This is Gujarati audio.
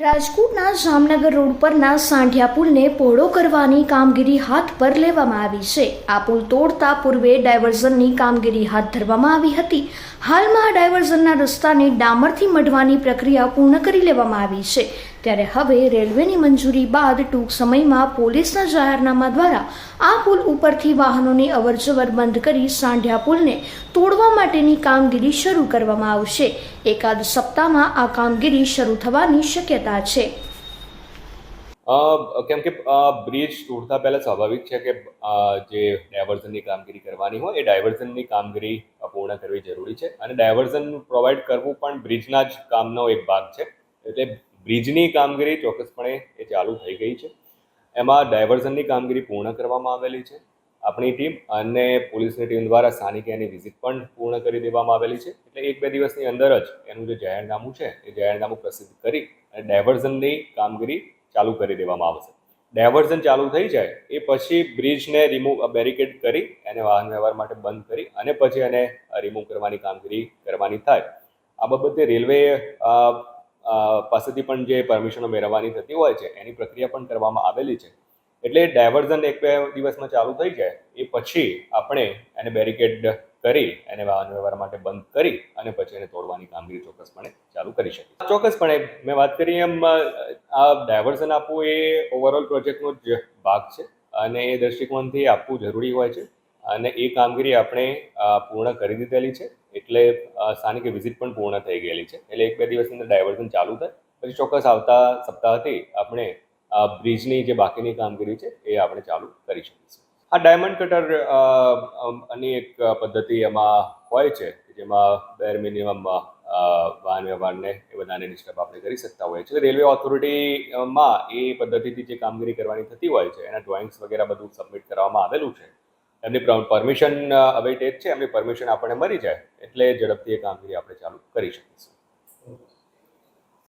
રાજકોટના જામનગર રોડ પરના સાંઢિયા પુલને પહોળો કરવાની કામગીરી હાથ પર લેવામાં આવી છે. આ પુલ તોડતા પૂર્વે ડાયવર્ઝનની કામગીરી હાથ ધરવામાં આવી હતી. હાલમાં ડાયવર્ઝનના રસ્તાને ડામરથી મઢવાની પ્રક્રિયા પૂર્ણ કરી લેવામાં આવી છે. ત્યારે હવે રેલવેની મંજૂરી બાદ ટૂંક સમયમાં પોલીસના જાહેરનામા દ્વારા આ પુલ ઉપરથી વાહનોની અવરજવર બંધ કરી સાંઢિયા પુલને તોડવા માટેની કામગીરી શરૂ કરવામાં આવશે. એકાદ સપ્તાહમાં આ કામગીરી શરૂ થવાની શક્યતા છે. કેમ કે બ્રિજ તૂટતા પહેલાં સ્વાભાવિક છે કે જે ડાયવર્ઝનની કામગીરી કરવાની હોય એ ડાયવર્ઝનની કામગીરી પૂર્ણ કરવી જરૂરી છે. અને ડાયવર્ઝન પ્રોવાઈડ કરવું પણ બ્રિજના જ કામનો એક ભાગ છે. એટલે બ્રિજની કામગીરી ચોક્કસપણે એ ચાલુ થઈ ગઈ છે. એમાં ડાયવર્ઝનની કામગીરી પૂર્ણ કરવામાં આવેલી છે. આપણી ટીમ અને પોલીસની ટીમ દ્વારા સ્થાનિક એની વિઝિટ પણ પૂર્ણ કરી દેવામાં આવેલી છે. એટલે એક બે દિવસની અંદર જ એનું જે જાહેરનામું છે એ જાહેરનામું પ્રસિદ્ધ કરી અને ડાયવર્ઝનની કામગીરી ચાલુ કરી દેવામાં આવશે. ડાયવર્ઝન ચાલુ થઈ જાય એ પછી બ્રિજને રિમૂવ બેરિકેડ કરી એને વાહન વ્યવહાર માટે બંધ કરી અને પછી એને રિમૂવ કરવાની કામગીરી કરવાની થાય. આ બાબતે રેલવે અ, અ, પાસેથી પણ જે પરમિશનો મેળવવાની થતી હોય છે, એની પ્રક્રિયા પણ કરવામાં આવેલી છે. એટલે ડાયવર્ઝન એક બે દિવસમાં ચાલુ થઈ જાય, એ પછી આપણે એને બેરિકેડ કરી, એને વાહન વ્યવહાર માટે બંધ કરી અને પછી એને તોડવાની કામગીરી ચોક્કસપણે ચાલુ કરી શકીએ ચોક્કસપણે મેં વાત કરી એમ આ ડાયવર્ઝન આપવું એ ઓવરઓલ પ્રોજેક્ટનો જ ભાગ છે અને એ દૃષ્ટિકોણથી આપવું જરૂરી હોય છે અને એ કામગીરી આપણે પૂર્ણ કરી દીધેલી છે. એટલે સ્થાનિક વિઝિટ પણ પૂર્ણ થઈ ગયેલી છે. એટલે એક બે દિવસની અંદર ડાયવર્ઝન ચાલુ થાય. પછી ચોક્કસ આવતા સપ્તાહથી આપણે બ્રિજની જે બાકીની કામગીરી છે એ આપણે ચાલુ કરી શકીશું. આ ડાયમંડ કટર અ, એક પદ્ધતિ એમાં હોય છે જેમાં બેર મિનિમમ વાહન વ્યવહારને એ બધાને ડિસ્ટર્બ આપણે કરી શકતા હોઈએ છીએ. રેલવે ઓથોરિટીમાં એ પદ્ધતિથી જે કામગીરી કરવાની થતી હોય છે એના ડ્રોઈંગ્સ વગેરે બધું સબમિટ કરવામાં આવેલું છે. એમની પરમિશન અવેટેડ છે. એમની પરમિશન આપણને મળી જાય. એટલે ઝડપથી એ કામગીરી આપણે ચાલુ કરી શકીશું.